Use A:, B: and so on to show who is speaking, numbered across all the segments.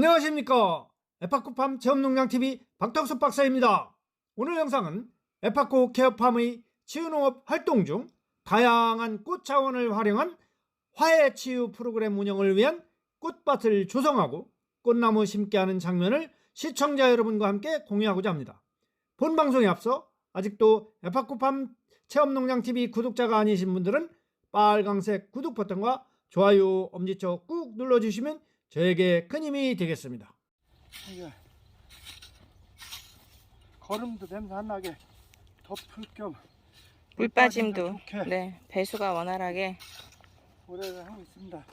A: 안녕하십니까. 에파코팜 체험농장TV 박덕수 박사입니다. 오늘 영상은 에파코 케어팜의 치유농업 활동 중 다양한 꽃 자원을 활용한 화해 치유 프로그램 운영을 위한 꽃밭을 조성하고 꽃나무 심게 하는 장면을 시청자 여러분과 함께 공유하고자 합니다. 본 방송에 앞서 아직도 에파코팜 체험농장TV 구독자가 아니신 분들은 빨강색 구독 버튼과 좋아요 엄지척 꾹 눌러주시면 저에게 큰 힘이 되겠습니다.
B: 이게 걸음도 냄새 안 나게 덮을 겸
C: 물 빠짐도
B: 좋게
C: 네 배수가 원활하게
B: 오래를 하고 있습니다.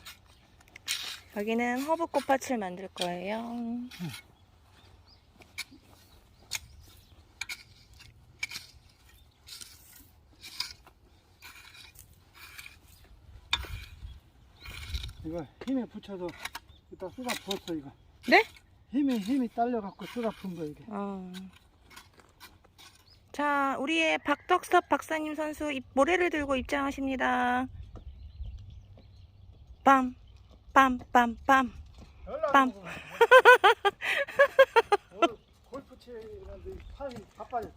C: 여기는 허브 꽃밭을 만들 거예요.
B: 이거 힘에 붙여서 이따 쏟아 부었어 이거.
C: 네?
B: 힘이 힘이 딸려 갖고 쏟아 푼거 이게.
C: 어. 자 우리의 박덕섭 박사님 선수 입- 모래를 들고 입장하십니다. 빰, 빰, 빰, 빰. 빰.
B: 골프 치는데 팔이.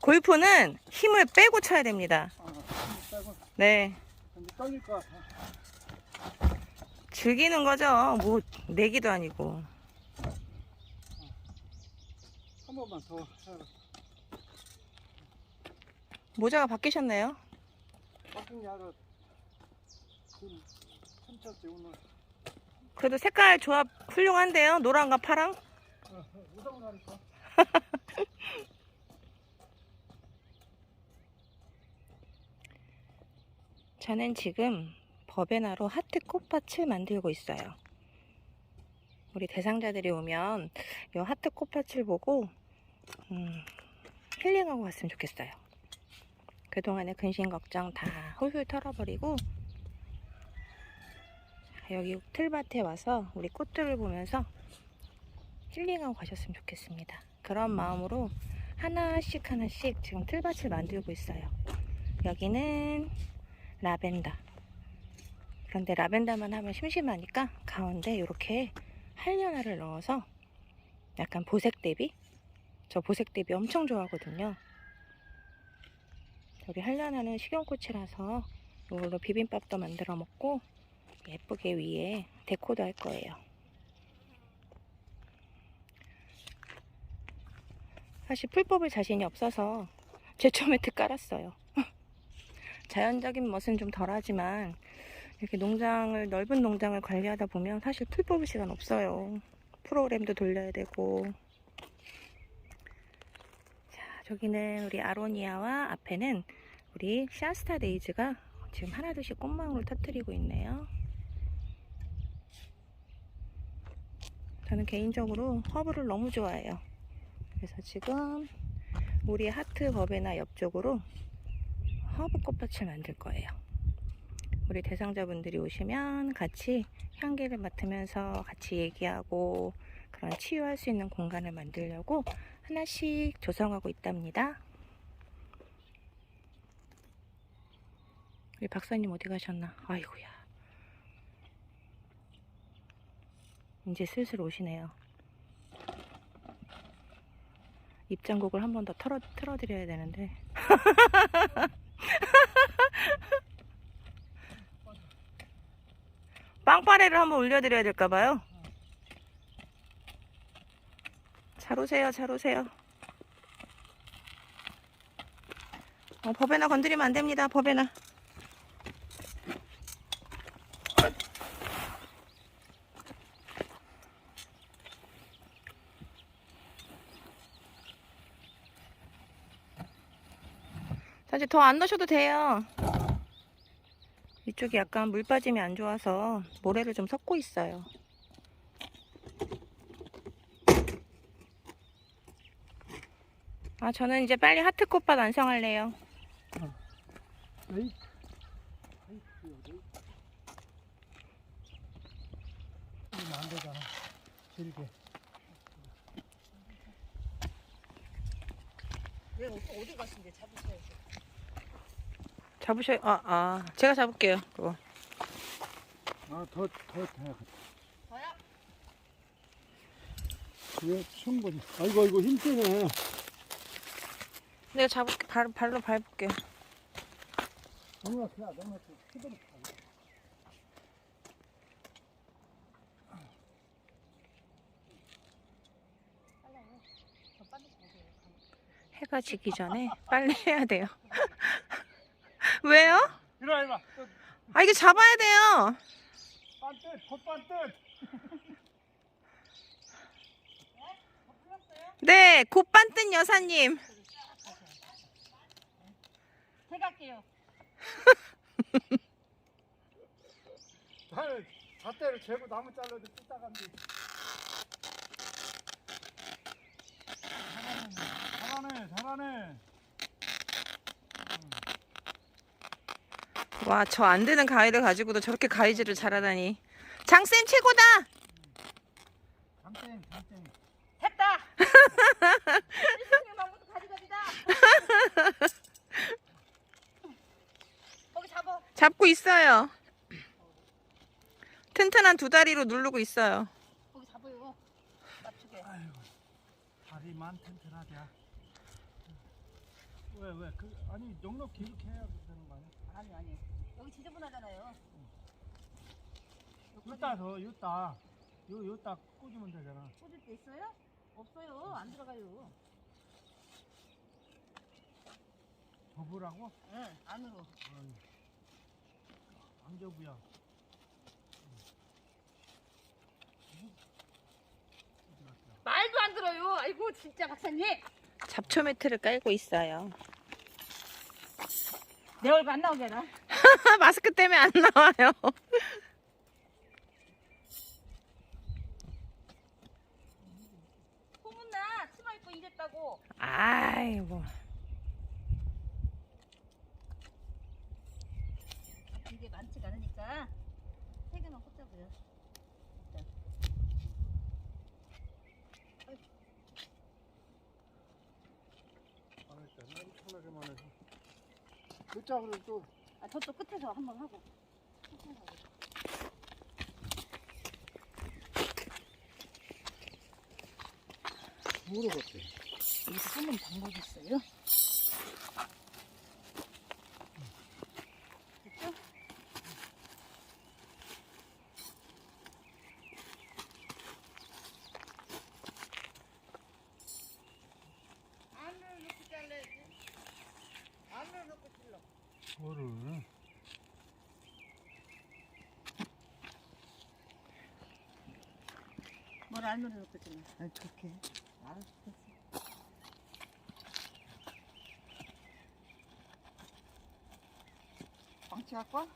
C: 골프는 힘을 빼고 쳐야 됩니다.
B: 아, 힘이 빼고
C: 네,
B: 떨릴 것 같아.
C: 즐기는 거죠. 뭐 내기도 아니고.
B: 한 번만 더.
C: 모자가 바뀌셨나요?
B: 박승이 하러 지금 천천히 오늘
C: 그래도 색깔 조합 훌륭한데요. 노랑과 파랑.
B: 어, 우성을 하니까.
C: 저는 지금 버베나로 하트 꽃밭을 만들고 있어요. 우리 대상자들이 오면 이 하트 꽃밭을 보고 음, 힐링하고 갔으면 좋겠어요. 그동안의 근심 걱정 다 훌훌 털어버리고 여기 틀밭에 와서 우리 꽃들을 보면서 힐링하고 가셨으면 좋겠습니다. 그런 마음으로 하나씩 하나씩 지금 틀밭을 만들고 있어요. 여기는 라벤더. 그런데 라벤더만 하면 심심하니까 가운데 이렇게 한련화를 넣어서 약간 보색 대비? 저 보색 대비 엄청 좋아하거든요. 우리 한련화는 식용꽃이라서 이걸로 비빔밥도 만들어 먹고 예쁘게 위에 데코도 할 거예요. 사실 풀 뽑을 자신이 없어서 제초 매트 깔았어요. 자연적인 멋은 좀 덜하지만 이렇게 농장을 넓은 농장을 관리하다 보면 사실 풀 뽑을 시간 없어요. 프로그램도 돌려야 되고. 자, 저기는 우리 아로니아와 앞에는 우리 샤스타 데이즈가 지금 하나둘씩 꽃망울을 터뜨리고 있네요. 저는 개인적으로 허브를 너무 좋아해요. 그래서 지금 우리 하트 버베나 옆쪽으로 허브 꽃밭을 만들 거예요. 우리 대상자분들이 오시면 같이 향기를 맡으면서 같이 얘기하고 그런 치유할 수 있는 공간을 만들려고 하나씩 조성하고 있답니다. 우리 박사님 어디 가셨나? 아이고야. 이제 슬슬 오시네요. 입장곡을 한 번 더 틀어, 틀어드려야 되는데. 빵빠레를 한번 올려드려야 될까봐요. 잘 오세요, 잘 오세요. 어, 법에나 건드리면 안 됩니다, 법에나. 사실 더 안 넣으셔도 돼요. 이쪽이 약간 물 빠짐이 안 좋아서 모래를 좀 섞고 있어요. 아, 저는 이제 빨리 하트 꽃밭 완성할래요.
B: 안 되잖아. 길게.
D: 왜 어디 가신데 잡으셔야죠.
C: 잡으셔요. 아, 아. 제가 잡을게요. 그거.
B: 아, 더, 더, 더. 왜 처음 보지? 아이고 아이고 힘세네.
C: 내가 잡을게 발, 발로 밟을게
B: 너무 아프야 너무 아프. 힘들어.
C: 해가 지기 전에 빨리 해야 돼요 왜요?
B: 이리 와.
C: 아 이거 잡아야 돼요
B: 반뜻 콧반뜻.
C: 네 곧반뜬 여사님
D: 제가 할게요.
B: 나는 잣대를 재고 나무 잘라도 뜯다간디. 잘하네 잘하네.
C: 와 저 안 되는 가위를 가지고도 저렇게 가위질을 잘하다니 장쌤 최고다
B: 장땡 장땡.
D: 했다. 1승의 망고도 가지가지다. 거기 잡어.
C: 잡고 있어요 튼튼한 두 다리로 누르고 있어요
D: 거기 잡어요. 납치게.
B: 다리만 튼튼하자. 왜 왜? 그 아니 넉넉히 이렇게 해야 되는 거 아니야?
D: 아니 아니. 여기 지저분하잖아요.
B: 여기다 더 여기다 요 여기다 꽂으면 되잖아.
D: 꽂을 데 있어요? 없어요. 안 들어가요.
B: 접으라고?
D: 응, 안으로.
B: 안접이야.
D: 말도 안 들어요. 아이고 진짜 박사님.
C: 잡초 매트를 깔고 있어요
D: 내 얼굴 안 나오게 해라.
C: 마스크 때문에 안 나와요
D: 소문나 치마 입고 이랬다고.
C: 아이 뭐
D: 이게 많지가 않으니까 세 개만 꽂자고요. 일단.
B: 안 했다. 나 엄청나게만 해서. 그 짝으로 또
D: 아 저쪽 끝에서 한번 하고. 끝에서.
B: 물어봤대.
D: 여기서 방법이 있어요? 됐죠? 안을 넣고 잘라야지. 안을 넣고 찔러.
B: 뭐를?
D: 뭘 넣고 찔러. 아. 알았어.
B: 방치? 어,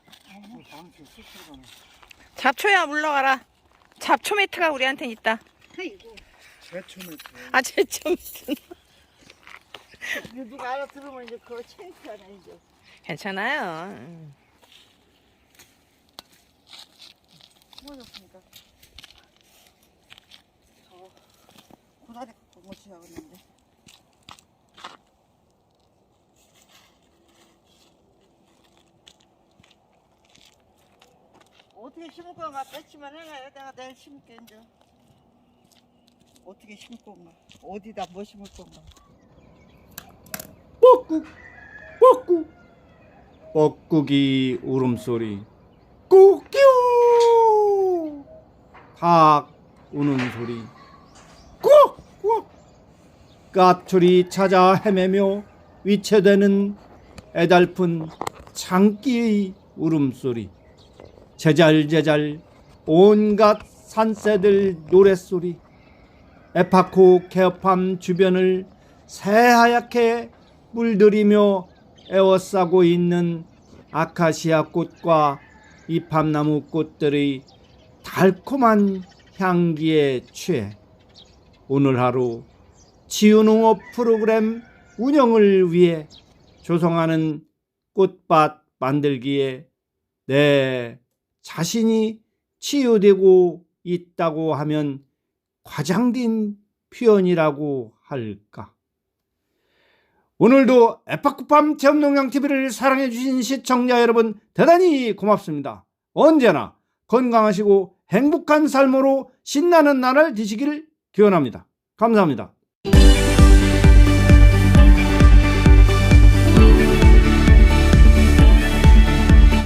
B: 방치 스스로 가네.
C: 잡초야 물러가라 잡초 매트가 우리한텐 있다
D: 아이고.
B: 제초메트.
C: 아 제초 매트
D: 이거 누가 알아들으면 이제 그거 창피하네 이제.
C: 괜찮아요 음.
D: 저 고다리 갖고 모셔야겠는데. 어떻게 심을 건가 뺐지만 해가요. 내가 내일 심을게 이제. 어떻게 심을 건가? 어디다 뭐 심을 건가?
A: 뻐꾹 뻐꾹 뻐꾹이 울음소리 꾹뀨 닭 우는 소리 까투리 찾아 헤매며 위체되는 애달픈 장기의 울음소리. 제잘제잘 온갖 산새들 노랫소리. 에파코 케어팜 주변을 새하얗게 물들이며 에워싸고 있는 아카시아 꽃과 이팝나무 꽃들의 달콤한 향기에 취해 오늘 하루 치유농업 프로그램 운영을 위해 조성하는 꽃밭 만들기에 내 자신이 치유되고 있다고 하면 과장된 표현이라고 할까? 오늘도 에파쿠팜 체험농장TV를 사랑해주신 시청자 여러분 대단히 고맙습니다. 언제나 건강하시고 행복한 삶으로 신나는 날을 되시길 기원합니다. 감사합니다.